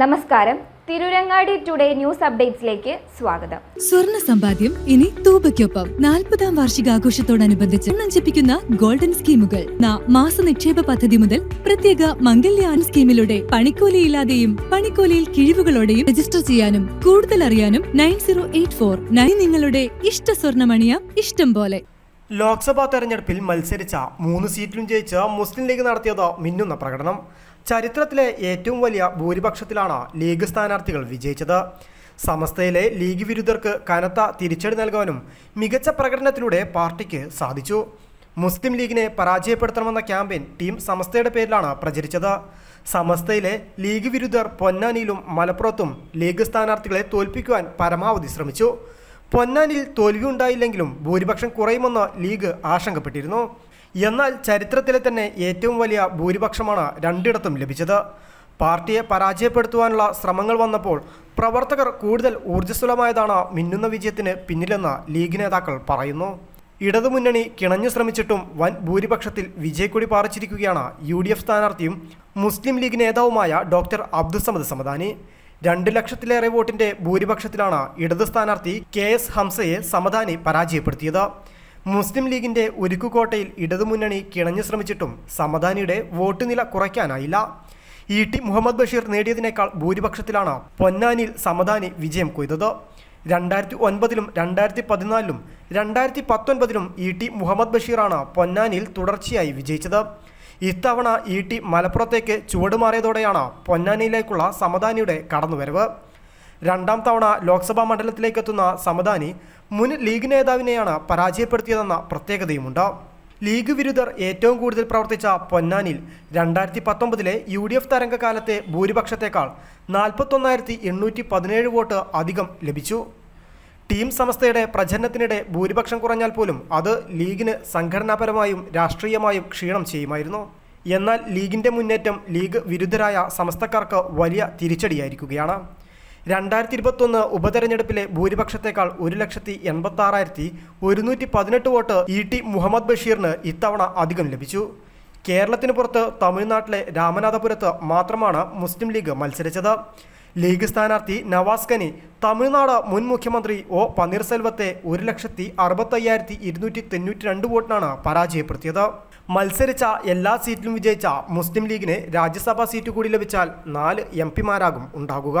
നമസ്കാരം. Tirurangadi today news അപ്ഡേറ്റ്സിലേക്ക് സ്വാഗതം. സ്വർണ സമ്പാദ്യം ഇനി തൂബയ്ക്കൊപ്പം. നാൽപ്പതാം വാർഷികാഘോഷത്തോടനുബന്ധിച്ച് നഞ്ചിപ്പിക്കുന്ന ഗോൾഡൻ സ്കീമുകൾ. ന മാസ നിക്ഷേപ പദ്ധതി മുതൽ പ്രത്യേക മംഗല്യാൻ സ്കീമിലൂടെ പണിക്കൂലിയില്ലാതെയും പണിക്കൂലിയിൽ കിഴിവുകളോടെയും രജിസ്റ്റർ ചെയ്യാനും കൂടുതൽ അറിയാനും nine zero eight four nine നിങ്ങളുടെ ഇഷ്ട സ്വർണമണിയ ഇഷ്ടം പോലെ. ലോക്സഭാ തെരഞ്ഞെടുപ്പിൽ മത്സരിച്ച മൂന്ന് സീറ്റിലും ജയിച്ച് മുസ്ലിം ലീഗ് നടത്തിയത് മിന്നുന്ന പ്രകടനം. ചരിത്രത്തിലെ ഏറ്റവും വലിയ ഭൂരിപക്ഷത്തിലാണ് ലീഗ് സ്ഥാനാർത്ഥികൾ വിജയിച്ചത്. സമസ്തയിലെ ലീഗ് വിരുദ്ധർക്ക് കനത്ത തിരിച്ചടി നൽകാനും മികച്ച പ്രകടനത്തിലൂടെ പാർട്ടിക്ക് സാധിച്ചു. മുസ്ലിം ലീഗിനെ പരാജയപ്പെടുത്തണമെന്ന ക്യാമ്പയിൻ ടീം സമസ്തയുടെ പേരിലാണ് പ്രചരിച്ചത്. സമസ്തയിലെ ലീഗ് വിരുദ്ധർ പൊന്നാനിയിലും മലപ്പുറത്തും ലീഗ് സ്ഥാനാർത്ഥികളെ തോൽപ്പിക്കുവാൻ പരമാവധി ശ്രമിച്ചു. പൊന്നാനിൽ തോൽവിയുണ്ടായില്ലെങ്കിലും ഭൂരിപക്ഷം കുറയുമെന്ന് ലീഗ് ആശങ്കപ്പെട്ടിരുന്നു. എന്നാൽ ചരിത്രത്തിലെ തന്നെ ഏറ്റവും വലിയ ഭൂരിപക്ഷമാണ് രണ്ടിടത്തും ലഭിച്ചത്. പാർട്ടിയെ പരാജയപ്പെടുത്തുവാനുള്ള ശ്രമങ്ങൾ വന്നപ്പോൾ പ്രവർത്തകർ കൂടുതൽ ഊർജസ്വലമായതാണ് മിന്നുന്ന വിജയത്തിന് പിന്നിലെന്ന് ലീഗ് നേതാക്കൾ പറയുന്നു. ഇടതുമുന്നണി കിണഞ്ഞു ശ്രമിച്ചിട്ടും വൻ ഭൂരിപക്ഷത്തിൽ വിജയക്കൊടി പാറിച്ചിരിക്കുകയാണ് യു ഡി എഫ് സ്ഥാനാർത്ഥിയും മുസ്ലിം ലീഗ് നേതാവുമായ ഡോക്ടർ അബ്ദുസമദ് സമദാനി. രണ്ട് ലക്ഷത്തിലേറെ വോട്ടിന്റെ ഭൂരിപക്ഷത്തിലാണ് ഇടതു സ്ഥാനാർത്ഥി കെ എസ് ഹംസയെ സമദാനി പരാജയപ്പെടുത്തിയത്. മുസ്ലിം ലീഗിന്റെ ഉരുക്കുകോട്ടയിൽ ഇടതുമുന്നണി കിണഞ്ഞു ശ്രമിച്ചിട്ടും സമദാനിയുടെ വോട്ട് നില കുറയ്ക്കാനായില്ല. ഇ ടി മുഹമ്മദ് ബഷീർ നേടിയതിനേക്കാൾ ഭൂരിപക്ഷത്തിലാണ് പൊന്നാനിയിൽ സമദാനി വിജയം കൊയ്തത്. രണ്ടായിരത്തി ഒൻപതിലും രണ്ടായിരത്തി പതിനാലിലും രണ്ടായിരത്തി പത്തൊൻപതിലും ഇ ടി മുഹമ്മദ് ബഷീറാണ് പൊന്നാനിയിൽ തുടർച്ചയായി വിജയിച്ചത്. ഇത്തവണ ഇ ടി മലപ്പുറത്തേക്ക് ചുവടുമാറിയതോടെയാണ് പൊന്നാനിയിലേക്കുള്ള സമദാനിയുടെ കടന്നുവരവ്. രണ്ടാം തവണ ലോക്സഭാ മണ്ഡലത്തിലേക്കെത്തുന്ന സമദാനി മുൻ ലീഗ് നേതാവിനെയാണ് പരാജയപ്പെടുത്തിയതെന്ന പ്രത്യേകതയുമുണ്ട്. ലീഗ് വിരുദ്ധർ ഏറ്റവും കൂടുതൽ പ്രവർത്തിച്ച പൊന്നാനിൽ രണ്ടായിരത്തി പത്തൊമ്പതിലെ യു ഡി എഫ് തരംഗകാലത്തെ ഭൂരിപക്ഷത്തേക്കാൾ നാൽപ്പത്തൊന്നായിരത്തി എണ്ണൂറ്റി പതിനേഴ് വോട്ട് അധികം ലഭിച്ചു. ടീം സമസ്തയുടെ പ്രചരണത്തിനിടെ ഭൂരിപക്ഷം കുറഞ്ഞാൽ പോലും അത് ലീഗിന് സംഘടനാപരമായും രാഷ്ട്രീയമായും ക്ഷീണം ചെയ്യുമായിരുന്നു. എന്നാൽ ലീഗിന്റെ മുന്നേറ്റം ലീഗ് വിരുദ്ധരായ സമസ്തക്കാർക്ക് വലിയ തിരിച്ചടിയായിരിക്കുകയാണ്. രണ്ടായിരത്തി ഇരുപത്തൊന്ന് ഉപതെരഞ്ഞെടുപ്പിലെ ഭൂരിപക്ഷത്തേക്കാൾ ഒരു ലക്ഷത്തി എൺപത്തി ആറായിരത്തി ഒരുന്നൂറ്റി പതിനെട്ട് വോട്ട് ഇ ടി മുഹമ്മദ് ബഷീറിന് ഇത്തവണ അധികം ലഭിച്ചു. കേരളത്തിന് പുറത്ത് തമിഴ്നാട്ടിലെ രാമനാഥപുരത്ത് മാത്രമാണ് മുസ്ലിം ലീഗ് മത്സരിച്ചത്. ലീഗ് സ്ഥാനാർത്ഥി നവാസ് ഖനി തമിഴ്നാട് മുൻ മുഖ്യമന്ത്രി ഒ പന്നീർസെൽവത്തെ ഒരു ലക്ഷത്തി അറുപത്തയ്യായിരത്തി ഇരുന്നൂറ്റി തൊണ്ണൂറ്റി രണ്ട് വോട്ടിനാണ് പരാജയപ്പെടുത്തിയത്. മത്സരിച്ച എല്ലാ സീറ്റിലും വിജയിച്ച മുസ്ലിം ലീഗിന് രാജ്യസഭാ സീറ്റ് കൂടി ലഭിച്ചാൽ നാല് എം പിമാരാകും ഉണ്ടാകുക.